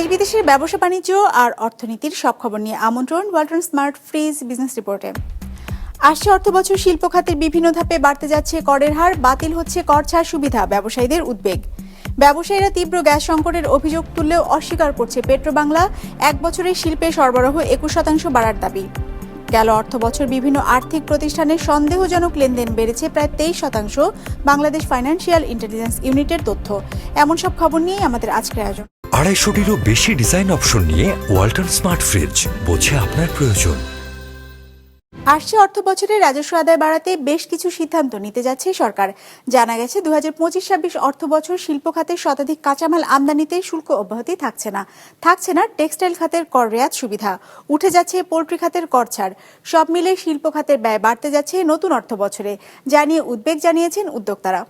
দেশ বিদেশের ব্যবসা, বাণিজ্য আর অর্থনীতির সব খবর নিয়ে আমন্ত্রণ ওয়ালটন স্মার্ট ফ্রিজ বিজনেস রিপোর্টে। আসছে অর্থ বছর শিল্প খাতের বিভিন্ন ধাপে বাড়তে যাচ্ছে করের হার, বাতিল হচ্ছে কর ছাড় সুবিধা, ব্যবসায়ীদের উদ্বেগ। ব্যবসায়ীরা তীব্র গ্যাস সংকটের অভিযোগ তুললেও অস্বীকার করছে পেট্রোবাংলা, এক বছরে শিল্পে সরবরাহ একুশ শতাংশ বাড়ার দাবি। গেল অর্থ বছর বিভিন্ন আর্থিক প্রতিষ্ঠানের সন্দেহজনক লেনদেন বেড়েছে প্রায় তেইশ শতাংশ, বাংলাদেশ ফাইন্যান্সিয়াল ইন্টেলিজেন্স ইউনিটের তথ্য। এমন সব খবর নিয়েই আমাদের আজকের আয়োজন। আড়াইশোটিরও বেশি ডিজাইন অপশন নিয়ে ওয়ালটন স্মার্ট ফ্রিজ বোঝে আপনার প্রয়োজন। আসছে অর্থ বছরে রাজস্ব আদায় বাড়াতে বেশ কিছু সিদ্ধান্ত নিতে যাচ্ছে সরকার। জানা গেছে দু হাজার পঁচিশ ছাব্বিশ অর্থ বছর শিল্প খাতের শতাধিক কাঁচামাল আমদানিতে শুল্ক অব্যাহতি থাকছে না। থাকছে না টেক্সটাইল খাতের কর রেয়াত সুবিধা। উঠে যাচ্ছে পোল্ট্রি খাতের কর ছাড়। সব মিলে শিল্প খাতের ব্যয় বাড়তে যাচ্ছে নতুন অর্থ বছরে। জানিয়ে উদ্বেগ জানিয়েছেন উদ্যোক্তারা।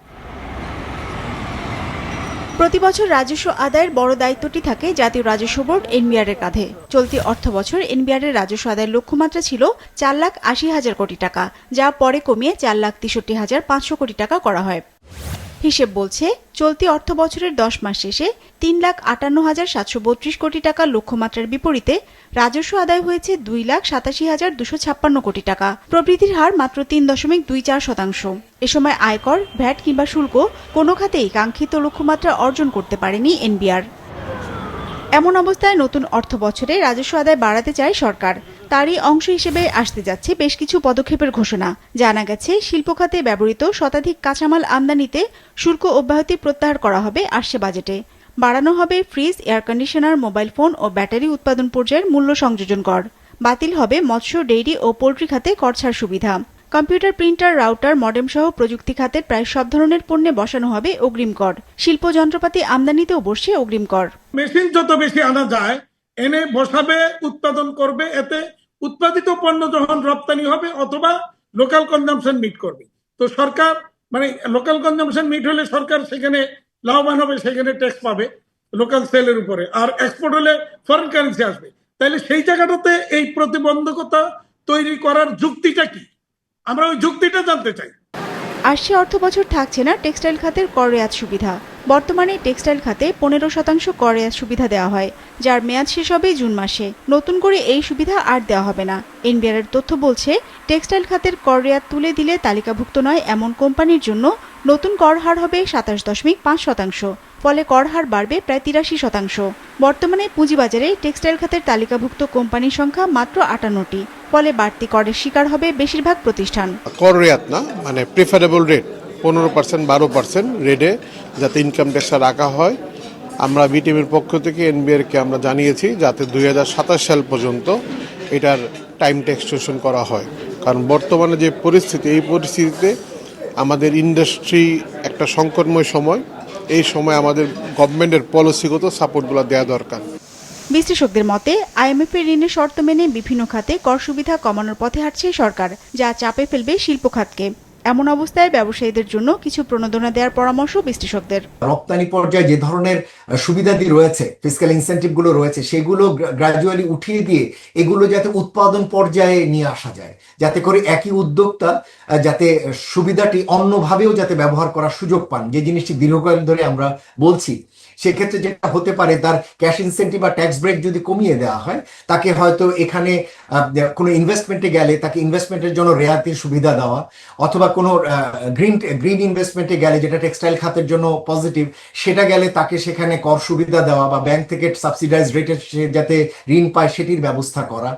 প্রতি বছর রাজস্ব আদায়ের বড় দায়িত্বটি থাকে জাতীয় রাজস্ব বোর্ড এনবিআর এর কাঁধে। চলতি অর্থ বছর এনবিআর এর রাজস্ব আদায়ের লক্ষ্যমাত্রা ছিল চার লাখ আশি হাজার কোটি টাকা, যা পরে কমিয়ে চার লাখ তেষট্টি হাজার পাঁচশো কোটি টাকা করা হয়। হিসেব বলছে, চলতি অর্থ বছরের দশ মাস শেষে তিন লাখ আটান্ন হাজার সাতশো বত্রিশ কোটি টাকা লক্ষ্যমাত্রার বিপরীতে রাজস্ব আদায় হয়েছে দুই লাখ সাতাশি হাজার দুশো ছাপ্পান্ন কোটি টাকা। প্রবৃদ্ধির হার মাত্র তিন দশমিক দুই চার শতাংশ। এ সময় আয়কর, ভ্যাট কিংবা শুল্ক কোনো খাতেই কাঙ্ক্ষিত লক্ষ্যমাত্রা অর্জন করতে পারেনি এনবিআর। এমন অবস্থায় নতুন অর্থ বছরে রাজস্ব আদায় বাড়াতে চায় সরকার। তারই অংশ হিসেবে আসতে যাচ্ছে বেশ কিছু পদক্ষেপের ঘোষণা। জানা গেছে, শিল্প খাতে ব্যবহৃত শতাধিক কাঁচামাল আমদানিতে শুল্ক অব্যাহতি প্রত্যাহার করা হবে আসছে বাজেটে। বাড়ানো হবে fridge, air conditioner, mobile phone ও ব্যাটারি উৎপাদন পর্যায়ের মূল্য সংযোজন কর। বাতিল হবে মৎস্য, ডেইরি ও পোল্ট্রি খাতে করছার সুবিধা। কম্পিউটার, প্রিন্টার, রাউটার, মডেম সহ প্রযুক্তি খাতের প্রায় সব ধরনের পণ্যে বসানো হবে অগ্রিম কর। শিল্প যন্ত্রপাতি আমদানিতেও বসছে অগ্রিম কর। মেশিন যত বেশি আনা যায়, এনে বসাবে, উৎপাদন করবে, এতে উৎপাদিত পণ্য যখন রপ্তানি হবে অথবা লোকাল কনজামশন মিট করবে। তো সরকার মানে লোকাল কনজামশন মিট হলে সরকার সেখানে লাভবান হবে, সেখানে ট্যাক্স পাবে লোকাল সেলের উপরে। আর এক্সপোর্ট হলে ফরেন কারেন্সি আসবে। তাহলে সেই জায়গাটাতে এই প্রতিবন্ধকতা তৈরি করার যুক্তিটা কি? আমরা ওই যুক্তিটা জানতে চাই। আসছে অর্থ বছর থাকছে না, টেক্সটাইল খাতের কর রেয়াত সুবিধা। বর্তমানে টেক্সটাইল খাতে পনেরো শতাংশ কর সুবিধা দেওয়া হয়, যার মেয়াদ শেষ হবে জুন মাসে। নতুন করে এই সুবিধা আর দেওয়া হবে না। এনবিআর এর তথ্য বলছে, টেক্সটাইল খাতের কর রেয়াত তুলে দিলে তালিকাভুক্ত নয় এমন কোম্পানির জন্য নতুন কর হার হবে সাতাশ দশমিক পাঁচ শতাংশ, ফলে কর হার বাড়বে প্রায় তিরাশি শতাংশ। বর্তমানে পুঁজিবাজারে টেক্সটাইল খাতের তালিকাভুক্ত কোম্পানির সংখ্যা মাত্র আটান্নটি, ফলে বাড়তি করের শিকার হবে বেশিরভাগ প্রতিষ্ঠান। কর রেয়াত না মানে প্রিফারেবল রেট পনেরো পার্সেন্ট বারো পার্সেন্ট রেডে যাতে ইনকাম ট্যাক্সটা রাখা হয়। আমরা বিটিভির পক্ষ থেকে এনবিআরকে আমরা জানিয়েছি যাতে দুই হাজার সাতাশ সাল পর্যন্ত এটার টাইম ট্যাক্সেশন করা হয়। কারণ বর্তমানে যে পরিস্থিতি, এই পরিস্থিতিতে আমাদের ইন্ডাস্ট্রি একটা সংকটময় সময়। এই সময় আমাদের গভর্নমেন্টের পলিসিগত সাপোর্টগুলো দেওয়া দরকার। বিশ্লেষকদের মতে আইএমএফ এর ঋণের শর্ত মেনে বিভিন্ন খাতে কর সুবিধা কমানোর পথে হাঁটছে সরকার, যা চাপে ফেলবে শিল্প খাতকে। এমন অবস্থায় ব্যবসায়ীদের জন্য কিছু প্রণোদনা দেওয়ার পরামর্শ বিশ্লেষকদের। রপ্তানি পর্যায়ে যে ধরনের সুবিধাদি রয়েছে ফিজিক্যাল ইনসেন্টিভগুলো রয়েছে, সেগুলো গ্রাজুয়ালি উঠিয়ে দিয়ে এগুলো যাতে উৎপাদন পর্যায়ে নিয়ে আসা যায়, যাতে করে একই উদ্যোক্তা যাতে সুবিধাটি অন্যভাবেও যাতে ব্যবহার করার সুযোগ পান। যে জিনিসটি দীর্ঘকাল ধরে আমরা বলছি সেক্ষেত্রে যেটা হতে পারে, তার ক্যাশ ইনসেন্টিভ বা ট্যাক্স ব্রেক যদি কমিয়ে দেওয়া হয়, তাকে হয়তো এখানে কোনো ইনভেস্টমেন্টে গেলে তাকে ইনভেস্টমেন্টের জন্য রেয়াতির সুবিধা দেওয়া, অথবা কোনো গ্রিন গ্রিন ইনভেস্টমেন্টে গেলে যেটা টেক্সটাইল খাতের জন্য পজিটিভ সেটা গেলে তাকে সেখানে কর সুবিধা দেওয়া বা ব্যাংক থেকে সাবসিডাইজ রেটে সে যাতে ঋণ পায় সেটির ব্যবস্থা করা,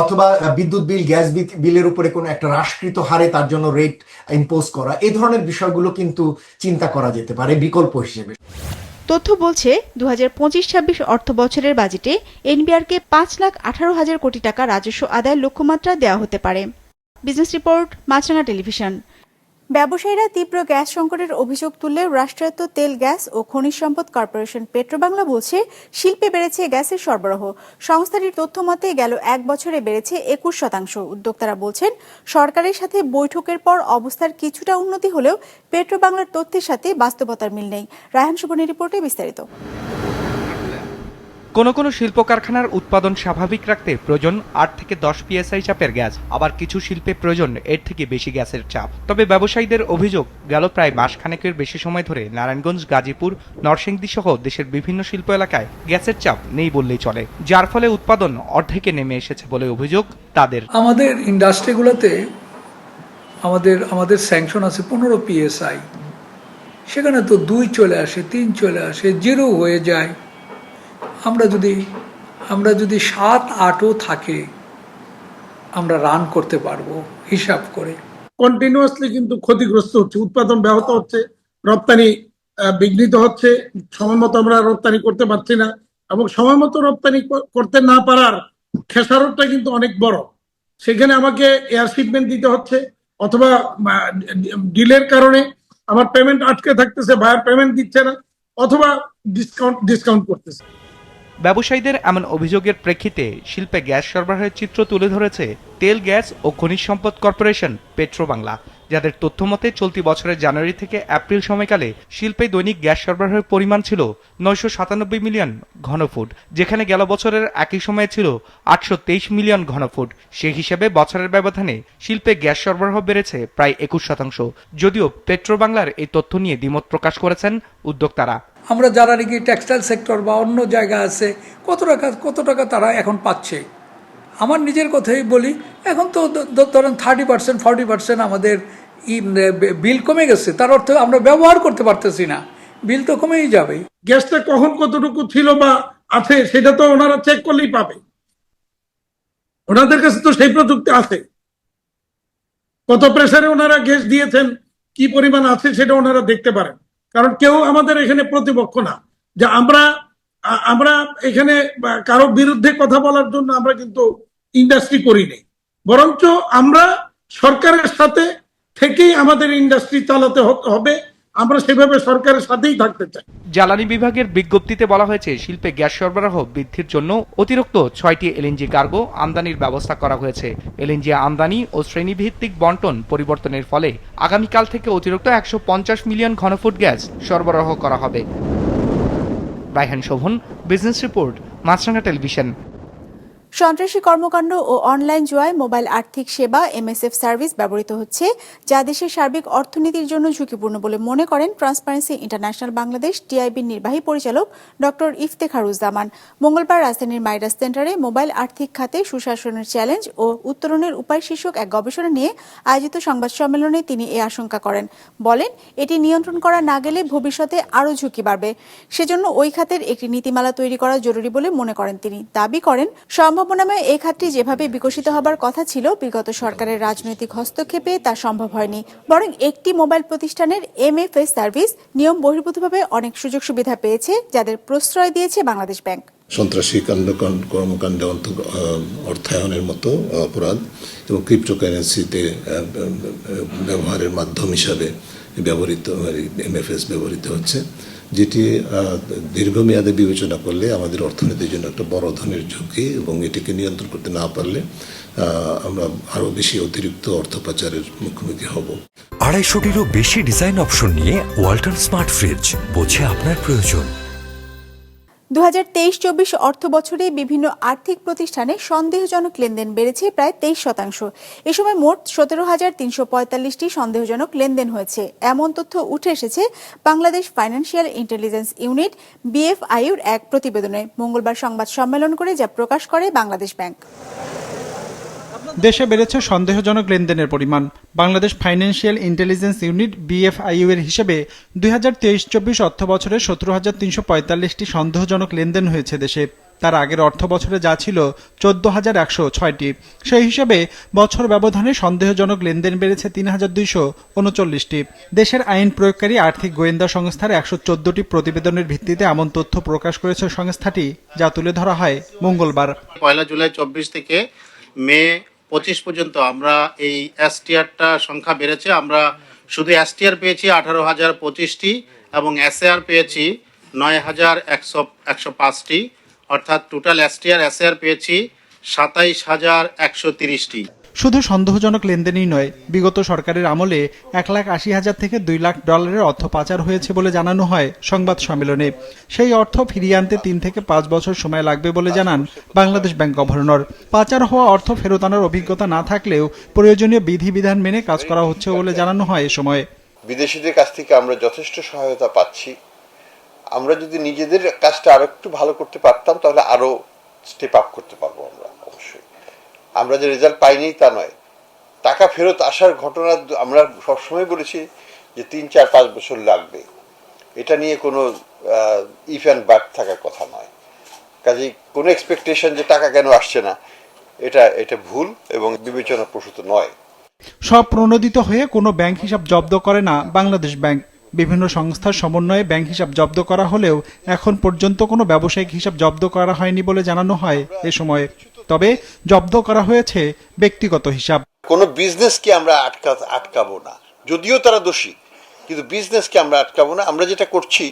অথবা বিদ্যুৎ বিল, গ্যাস বিলের উপরে কোনো একটা হ্রাসকৃত হারে তার জন্য রেট ইম্পোজ করা, এই ধরনের বিষয়গুলো কিন্তু চিন্তা করা যেতে পারে বিকল্প হিসেবে। তথ্য বলছে দু হাজার পঁচিশ ছাব্বিশ অর্থ বছরের বাজেটে এনবিআরকে পাঁচ লাখ আঠারো হাজার কোটি টাকা রাজস্ব আদায়ের লক্ষ্যমাত্রা দেওয়া হতে পারে। Business report, Maasranga television. ব্যবসায়ীরা তীব্র গ্যাস সংকটের অভিযোগ তুললেও রাষ্ট্রায়ত্ত তেল, গ্যাস ও খনিজ সম্পদ কর্পোরেশন পেট্রোবাংলা বলছে, শিল্পে বেড়েছে গ্যাসের সরবরাহ। সংস্থাটির তথ্য মতে, গেল এক বছরে বেড়েছে একুশ শতাংশ। উদ্যোক্তারা বলছেন, সরকারের সাথে বৈঠকের পর অবস্থার কিছুটা উন্নতি হলেও পেট্রোবাংলার তথ্যের সাথে বাস্তবতার মিল নেই। রায়হান সুবর্ণের রিপোর্টে বিস্তারিত। কোনো কোনো শিল্প কারখানার উৎপাদন স্বাভাবিক রাখতে প্রয়োজন আট থেকে দশ পিএসআই চাপের গ্যাস। আবার কিছু শিল্পে প্রয়োজন এর থেকে বেশি গ্যাসের চাপ। তবে ব্যবসায়ীদের অভিযোগ, গেল প্রায় মাসখানেকের বেশি সময় ধরে নারায়ণগঞ্জ, গাজীপুর, নরসিংদী সহ দেশের বিভিন্ন শিল্প এলাকায় গ্যাসের চাপ নেই বললেই চলে। যার ফলে উৎপাদন অর্ধেকে নেমে এসেছে বলে অভিযোগ তাদের। আমাদের ইন্ডাস্ট্রিগুলোতে আমাদের আমাদের স্যাংশন আছে পনেরো পিএসআই সেখানে তো দুই চলে আসে, তিন চলে আসে, জিরো হয়ে যায়। আমরা যদি আমরা যদি সাত আটও থাকে, আমরা রান করতে পারব, হিসাব করে। কন্টিনিউয়াসলি কিন্তু ক্ষতিগ্রস্ত হচ্ছে, উৎপাদন ব্যাহত হচ্ছে, রপ্তানি বিঘ্নিত হচ্ছে, সময় মতো আমরা রপ্তানি করতে পারছি না এবং সময় মতো রপ্তানি করতে না পারার খেসারতটা কিন্তু অনেক বড়। সেখানে আমাকে এয়ার শিপমেন্ট দিতে হচ্ছে, অথবা ডিলের কারণে আমার পেমেন্ট আটকে থাকতেছে বায়ার পেমেন্ট দিচ্ছে না, অথবা ডিসকাউন্ট ডিসকাউন্ট করতেছে। ব্যবসায়ীদের এমন অভিযোগের প্রেক্ষিতে শিল্পে গ্যাস সরবরাহের চিত্র তুলে ধরেছে তেল, গ্যাস ও খনিজ সম্পদ কর্পোরেশন পেট্রো বাংলা যাদের তথ্যমতে চলতি বছরের জানুয়ারি থেকে এপ্রিল সময়কালে শিল্পে দৈনিক গ্যাস সরবরাহের পরিমাণ ছিল নয়শো সাতানব্বই মিলিয়ন ঘনফুট, যেখানে গেল বছরের একই সময়ে ছিল আটশো তেইশ মিলিয়ন ঘনফুট। সেই হিসেবে বছরের ব্যবধানে শিল্পে গ্যাস সরবরাহ বেড়েছে প্রায় একুশ শতাংশ। যদিও পেট্রো বাংলার এই তথ্য নিয়ে দ্বিমত প্রকাশ করেছেন উদ্যোক্তারা। আমরা যারা নাকি টেক্সটাইল সেক্টর বা অন্য জায়গা আছে, কত টাকা কত টাকা তারা এখন পাচ্ছে? আমার নিজের কথাই বলি, এখন তো ধরেন থার্টি পার্সেন্ট ফর্টি পার্সেন্ট আমাদের ই বিল কমে গেছে। তার অর্থ আমরা ব্যবহার করতে পারতেছি না। বিল তো কমেই যাবে। গ্যাসটা কখন কতটুকু ছিল বা আছে, সেটা তো ওনারা চেক করলেই পাবে। ওনাদের কাছে তো সেই প্রযুক্তি আছে। কত প্রেসারে ওনারা গ্যাস দিয়েছেন, কি পরিমাণ আছে সেটা ওনারা দেখতে পারেন। কারণ কেউ আমাদের এখানে প্রতিপক্ষ না। যে আমরা আমরা এখানে কারও বিরুদ্ধে কথা বলার জন্য আমরা কিন্তু ইন্ডাস্ট্রি করি বরঞ্চ আমরা সরকারের সাথে থেকেই আমাদের ইন্ডাস্ট্রি চালাতে হবে। আমরা সেভাবে সরকারের সাথেই থাকতে চাই। জ্বালানি বিভাগের বিজ্ঞপ্তিতে বলা হয়েছে, শিল্পে গ্যাস সরবরাহ বৃদ্ধির জন্য অতিরিক্ত ছয়টি এলএনজি কার্গো আমদানির ব্যবস্থা করা হয়েছে। এলএনজি আমদানি ও শ্রেণীভিত্তিক বন্টন পরিবর্তনের ফলে আগামীকাল থেকে অতিরিক্ত একশো পঞ্চাশ মিলিয়ন ঘনফুট গ্যাস সরবরাহ করা হবে। Raihan Shovon business report Maasranga television সন্ত্রাসী কর্মকাণ্ড ও অনলাইন জুয়ায় মোবাইল আর্থিক সেবা এমএসএফ সার্ভিস ব্যবহৃত হচ্ছে, যা দেশের সার্বিক অর্থনীতির জন্য ঝুঁকিপূর্ণ বলে মনে করেন ট্রান্সপারেন্সি ইন্টারন্যাশনাল বাংলাদেশ টিআইবির নির্বাহী পরিচালক ডক্টর ইফতেখারুজ্জামান। মঙ্গলবার রাজধানীর মাইরাস সেন্টারে মোবাইল আর্থিক খাতে সুশাসনের চ্যালেঞ্জ ও উত্তরণের উপায় শীর্ষক এক গবেষণা নিয়ে আয়োজিত সংবাদ সম্মেলনে তিনি এ আশঙ্কা করেন। বলেন, এটি নিয়ন্ত্রণ করা না গেলে ভবিষ্যতে আরও ঝুঁকি বাড়বে। সেজন্য ওই খাতের একটি নীতিমালা তৈরি করা জরুরি বলে মনে করেন তিনি। দাবি করেন সম্ভাবনাময় এই খাতটি যেভাবে বিকশিত হবার কথা ছিল, বিগত সরকারের রাজনৈতিক হস্তক্ষেপে তা সম্ভব হয়নি। বরং একটি মোবাইল প্রতিষ্ঠানের এমএফএস সার্ভিস নিয়ম বহির্ভূতভাবে অনেক সুযোগ সুবিধা পেয়েছে, যাদের প্রশ্রয় দিয়েছে বাংলাদেশ ব্যাংক। সন্ত্রাসী কাণ্ড, কাণ্ড- কর্মকাণ্ডে অর্থায়নের মতো অপরাধ এবং ক্রিপ্টোকারেন্সিতে ব্যবহারের মাধ্যম হিসাবে ব্যবহৃত এমএফএস ব্যবহৃত হচ্ছে। যেটি দীর্ঘমেয়াদে বিবেচনা করলে আমাদের অর্থনীতির জন্য একটা বড় ধরনের ঝুঁকি এবং এটিকে নিয়ন্ত্রণ করতে না পারলে আমরা আরও বেশি অতিরিক্ত অর্থ পাচারের মুখোমুখি হব। আড়াইশোটিরও বেশি ডিজাইন অপশন নিয়ে ওয়াল্টার স্মার্ট ফ্রিজ বোঝে আপনার প্রয়োজন। দু হাজার তেইশ চব্বিশ অর্থ বছরে বিভিন্ন আর্থিক প্রতিষ্ঠানে সন্দেহজনক লেনদেন বেড়েছে প্রায় তেইশ শতাংশ। এ সময় মোট সতেরো হাজার তিনশো পঁয়তাল্লিশটি সন্দেহজনক লেনদেন হয়েছে। এমন তথ্য উঠে এসেছে বাংলাদেশ ফাইন্যান্সিয়াল ইন্টেলিজেন্স ইউনিট, বিএফআইউর এক প্রতিবেদনে। মঙ্গলবার সংবাদ সম্মেলন করে যা প্রকাশ করে বাংলাদেশ ব্যাংক। দেশে বেড়েছে সন্দেহজনক লেনদেনের পরিমাণ। Bangladesh financial intelligence unit BFIU এর হিসেবে দুই হাজার তেইশ চব্বিশ অর্থ বছরে সতেরো হাজার তিনশো পঁয়তাল্লিশটি সন্দেহজনক লেনদেন হয়েছে দেশে। তার আগের অর্থ বছরে যা ছিল চোদ্দ হাজার একশো ছয়টি। সেই হিসেবে বছর ব্যবধানে সন্দেহজনক লেনদেন বেড়েছে তিন হাজার দুইশো উনচল্লিশটি। দেশের আইন প্রয়োগকারী আর্থিক গোয়েন্দা সংস্থার একশো চোদ্দটি প্রতিবেদনের ভিত্তিতে এমন তথ্য প্রকাশ করেছে সংস্থাটি, যা তুলে ধরা হয় মঙ্গলবার। পয়লা জুলাই চব্বিশ থেকে মে পঁচিশ পর্যন্ত আমরা এই এসটিআরটা সংখ্যা বেড়েছে। আমরা শুধু এসটিআর পেয়েছি আঠারো হাজার পঁচিশটি এবং এসএআর পেয়েছি নয় হাজার একশো একশো পাঁচটি। অর্থাৎ টোটাল এসটিআর এসএআর পেয়েছি সাতাইশ হাজার একশো তিরিশটি। শুধু সন্দেহজনক লেনদেনই নয়, বিগত সরকারের আমলে এক লাখ আশি হাজার থেকে দুই লাখ ডলারের অর্থ পাচার হয়েছে বলে জানানো হয় সংবাদ সম্মেলনে। সেই অর্থ ফিরিয়ে আনতে তিন থেকে পাঁচ বছর সময় লাগবে বলে জানান বাংলাদেশ ব্যাংক গভর্নর। পাচার হওয়া অর্থ ফেরত আনার অভিজ্ঞতা না থাকলেও প্রয়োজনীয় বিধিবিধান মেনে কাজ করা হচ্ছে বলে জানানো হয় এ সময়। বিদেশিদের কাছ থেকে আমরা যথেষ্ট সহায়তা পাচ্ছি। আমরা যদি নিজেদের কাজটা আরও একটু ভালো করতে পারতাম, তাহলে আরও স্টেপ আপ করতে পারব আমরা। আমরা যে রেজাল্ট পাইনি তা নয়। টাকা ফেরত আসার ঘটনা আমরা সবসময় বলেছি যে তিন, চার, পাঁচ বছর লাগবে। এটা নিয়ে কোনো ইফ অ্যান্ড বাট থাকার কথা নয়। কাজেই কোনো এক্সপেকটেশন যে টাকা কেন আসছে না, এটা এটা ভুল এবং বিবেচনা প্রসূত নয়। সব প্রণোদিত হয়ে কোনো ব্যাংক হিসাব জব্দ করে না বাংলাদেশ ব্যাংক। বিভিন্ন সংস্থার সমন্বয়ে ব্যাংক হিসাব জব্দ করা হলেও এখন পর্যন্ত কোনো ব্যবসায়িক হিসাব জব্দ করা হয়নি বলে জানানো হয় এ সময়। তবে জব্দ করা হয়েছে ব্যক্তিগত হিসাব। কোনো বিজনেসকে আমরা আটকা, আটকাবো না। যদিও তারা দোষী, কিন্তু বিজনেসকে আমরা আটকাবো না। আমরা যেটা করছি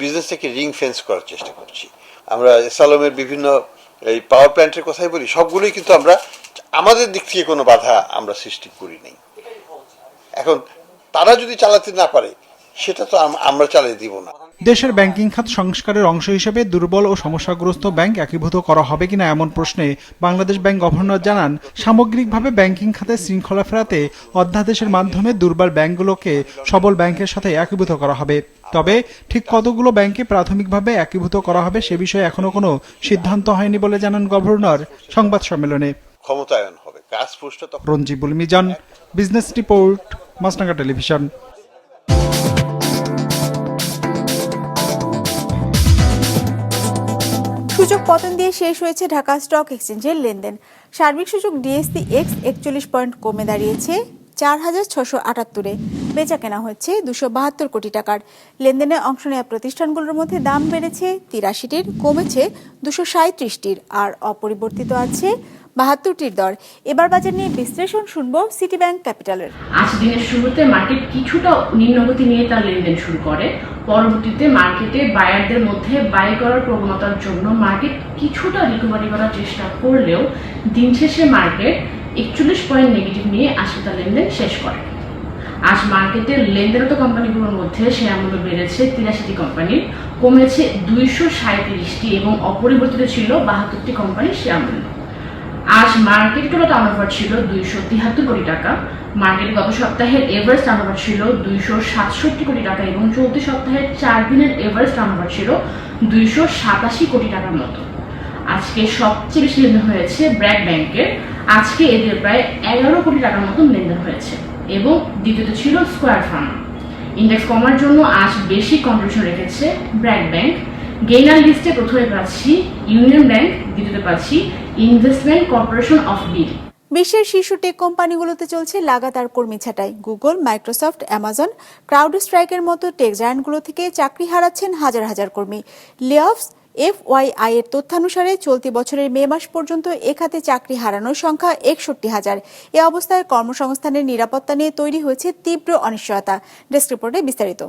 বিজনেসটাকে রিং ফেন্স করার চেষ্টা করছি। আমরা এসালমের বিভিন্ন এই পাওয়ার প্ল্যান্টের কথাই বলি, সবগুলোই কিন্তু আমরা, আমাদের দিক থেকে কোনো বাধা আমরা সৃষ্টি করি নাই। এখন তারা যদি চালাতে না পারে সেটা তো আমরা চালিয়ে দিব না। দেশের ব্যাংকিং খাত সংস্কারের অংশ হিসেবে দুর্বল ও সমস্যাগ্রস্ত ব্যাংক একীভূত করা হবে কিনা এমন প্রশ্নে বাংলাদেশ ব্যাংক গভর্নর জানান সামগ্রিকভাবে ব্যাংকিং খাতে শৃঙ্খলা ফেরাতে অধ্যাদেশের মাধ্যমে দুর্বল ব্যাংকগুলোকে সবল ব্যাংকের সাথে একীভূত করা হবে। তবে ঠিক কতগুলো ব্যাংকে প্রাথমিকভাবে একীভূত করা হবে সে বিষয়ে এখনও কোনো সিদ্ধান্ত হয়নি বলে জানান গভর্নর সংবাদ সম্মেলনে। ক্ষমতায়ন হবে। কাজ Ranjibul Mizan business report Maasranga television. সূচক পতন দিয়ে শেষ হয়েছে ঢাকা স্টক এক্সচেঞ্জের লেনদেন। সার্বিক সূচক ডিএসসি এক্স একচল্লিশ পয়েন্ট কমে দাঁড়িয়েছে। চার হাজার ছশো আটাত্তরে বেচা কেনা হচ্ছে দুশো বাহাত্তর কোটি টাকার। লেনদেনে অংশ নেওয়া প্রতিষ্ঠানগুলোর মধ্যে দাম বেড়েছে তিরাশিটির, কমেছে দুশো সাঁত্রিশটির আর অপরিবর্তিত আছে বাহাত্তরটির দর। এবার বাজার নিয়ে বিশ্লেষণ শুনব সিটি ব্যাংক ক্যাপিটালের। আজ দিনের শুরুতে মার্কেট কিছুটা নিম্নগতি নিয়ে তার লেনদেন শুরু করে। পরবর্তীতে মার্কেটে বায়ারদের মধ্যে বাই করার প্রবণতার জন্য মার্কেট কিছুটা রিকভারি করার চেষ্টা করলেও দিন শেষে মার্কেট একচল্লিশ পয়েন্ট নেগেটিভ নিয়ে তার লেনদেন শেষ করে। আজ মার্কেটের লেনদেনরত কোম্পানিগুলোর মধ্যে শেয়ার মূল্য বেড়েছে তিরাশিটি কোম্পানির কমেছে দুইশো সাঁত্রিশটি এবং অপরিবর্তিত ছিল বাহাত্তরটি কোম্পানির শেয়ার মূল্য। আজ মার্কেট টোটাল টার্নওভার ছিল দুইশো তিয়াত্তর কোটি টাকা। মার্কেট গত সপ্তাহের এভারেজ টার্নওভার ছিল দুইশো সাতষট্টি কোটি টাকা এবং চলতি সপ্তাহের চার দিনের এভারেজ টার্নওভার ছিল দুইশো সাতাশি কোটি টাকার মতো। আজকে সবচেয়ে বেশি লেনদেন হয়েছে ব্র্যাক ব্যাংকের আজকে এদের প্রায় এগারো কোটি টাকার মতো লেনদেন হয়েছে এবং দ্বিতীয়ত ছিল স্কোয়ার ফার্ম। ইন্ডেক্স কমার জন্য আজ বেশি কন্ট্রিবিউশন রেখেছে ব্র্যাক ব্যাংক। গেইনার লিস্টে প্রথমে পাচ্ছি ইউনিয়ন ব্যাংক, দ্বিতীয়তে পাচ্ছি ইনভেস্টমেন্ট কর্পোরেশন অফ বিল বিশ্বের শীর্ষ টেক কোম্পানিগুলোতে চলছে লাগাতার কর্মী ছাঁটাই। গুগল, মাইক্রোসফট, অ্যামাজন, ক্রাউড স্ট্রাইকের মতো টেক জায়ান্টগুলো থেকে চাকরি হারাচ্ছেন হাজার হাজার কর্মী। লেঅফস এফওয়াইআই এর তথ্যানুসারে চলতি বছরের মে মাস পর্যন্ত এ খাতে চাকরি হারানোর সংখ্যা একষট্টি হাজার। এ অবস্থায় কর্মসংস্থানের নিরাপত্তা নিয়ে তৈরি হয়েছে তীব্র অনিশ্চয়তা। ডেস্ক রিপোর্টে বিস্তারিত।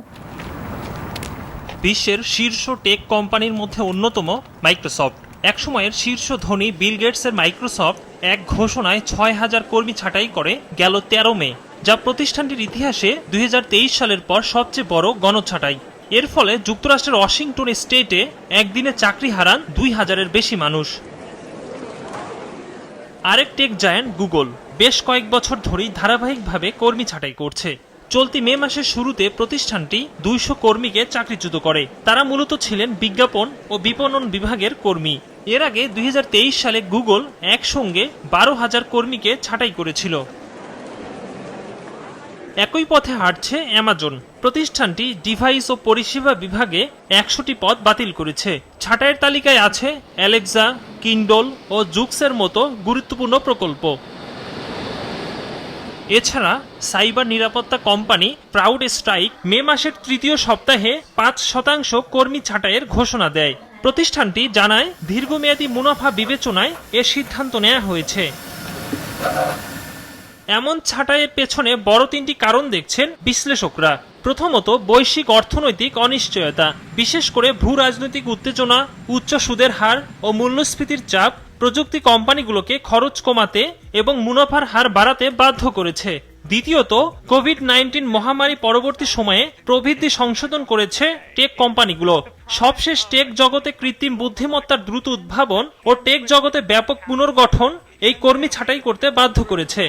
বিশ্বের শীর্ষ টেক কোম্পানির মধ্যে অন্যতম মাইক্রোসফট। একসময়ের শীর্ষ ধনী বিল গেটসের মাইক্রোসফট এক ঘোষণায় ছয় হাজার কর্মী ছাঁটাই করে গেল তেরো মে, যা প্রতিষ্ঠানটির ইতিহাসে দুই হাজার তেইশ সালের পর সবচেয়ে বড় গণছাঁটাই। এর ফলে যুক্তরাষ্ট্রের ওয়াশিংটন স্টেটে একদিনে চাকরি হারান দুই হাজারের বেশি মানুষ। আরেক টেক জায়ান্ট গুগল বেশ কয়েক বছর ধরেই ধারাবাহিকভাবে কর্মী ছাঁটাই করছে। চলতি মে মাসের শুরুতে প্রতিষ্ঠানটি দুইশো কর্মীকে চাকরিচ্যুত করে। তারা মূলত ছিলেন বিজ্ঞাপন ও বিপণন বিভাগের কর্মী। এর আগে দুই হাজার তেইশ সালে গুগল একসঙ্গে বারো হাজার কর্মীকে ছাঁটাই করেছিল। একই পথে হাঁটছে অ্যামাজন। প্রতিষ্ঠানটি ডিভাইস ও পরিষেবা বিভাগে একশোটি পদ বাতিল করেছে। ছাঁটাইয়ের তালিকায় আছে অ্যালেক্সা, কিন্ডল ও জুক্সের মতো গুরুত্বপূর্ণ প্রকল্প। এছাড়া সাইবার নিরাপত্তা কোম্পানি প্রাউড স্ট্রাইক মে মাসের তৃতীয় সপ্তাহে পাঁচ শতাংশ কর্মী ছাঁটাইয়ের ঘোষণা দেয়। প্রতিষ্ঠানটি জানায়, দীর্ঘমেয়াদী মুনাফা বিবেচনায় এ সিদ্ধান্ত নেওয়া হয়েছে। এমন ছাঁটাইয়ের পেছনে বড় তিনটি কারণ দেখছেন বিশ্লেষকরা। প্রথমত, বৈশ্বিক অর্থনৈতিক অনিশ্চয়তা, বিশেষ করে ভূ রাজনৈতিক উত্তেজনা, উচ্চ সুদের হার ও মূল্যস্ফীতির চাপ প্রযুক্তি কোম্পানিগুলোকে খরচ কমাতে এবং মুনাফার হার বাড়াতে বাধ্য করেছে। দ্বিতীয়ত, কোভিড নাইন্টিন মহামারী পরবর্তী সময়ে প্রবৃদ্ধি সংশোধন করেছে টেক কোম্পানিগুলো। সবশেষ টেক জগতে কৃত্রিম বুদ্ধিমত্তার দ্রুত উদ্ভাবন ও টেক জগতে ব্যাপক পুনর্গঠন এই কর্মী ছাঁটাই করতে বাধ্য করেছে।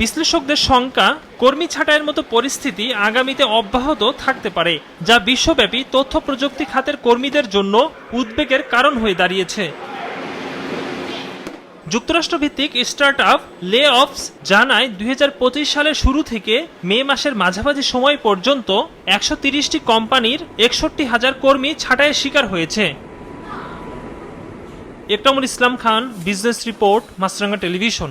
বিশ্লেষকদের শঙ্কা, কর্মী ছাঁটাইয়ের মতো পরিস্থিতি আগামীতে অব্যাহত থাকতে পারে, যা বিশ্বব্যাপী তথ্য প্রযুক্তি খাতের কর্মীদের জন্য উদ্বেগের কারণ হয়ে দাঁড়িয়েছে। যুক্তরাষ্ট্রভিত্তিক স্টার্ট আপ লে অফস জানায়, দুই হাজার পঁচিশ সালের শুরু থেকে মে মাসের মাঝামাঝি সময় পর্যন্ত একশো তিরিশটি কোম্পানির একষট্টি হাজার কর্মী ছাঁটাইয়ের শিকার হয়েছে। Ekramul Islam Khan, business report, Maasranga television.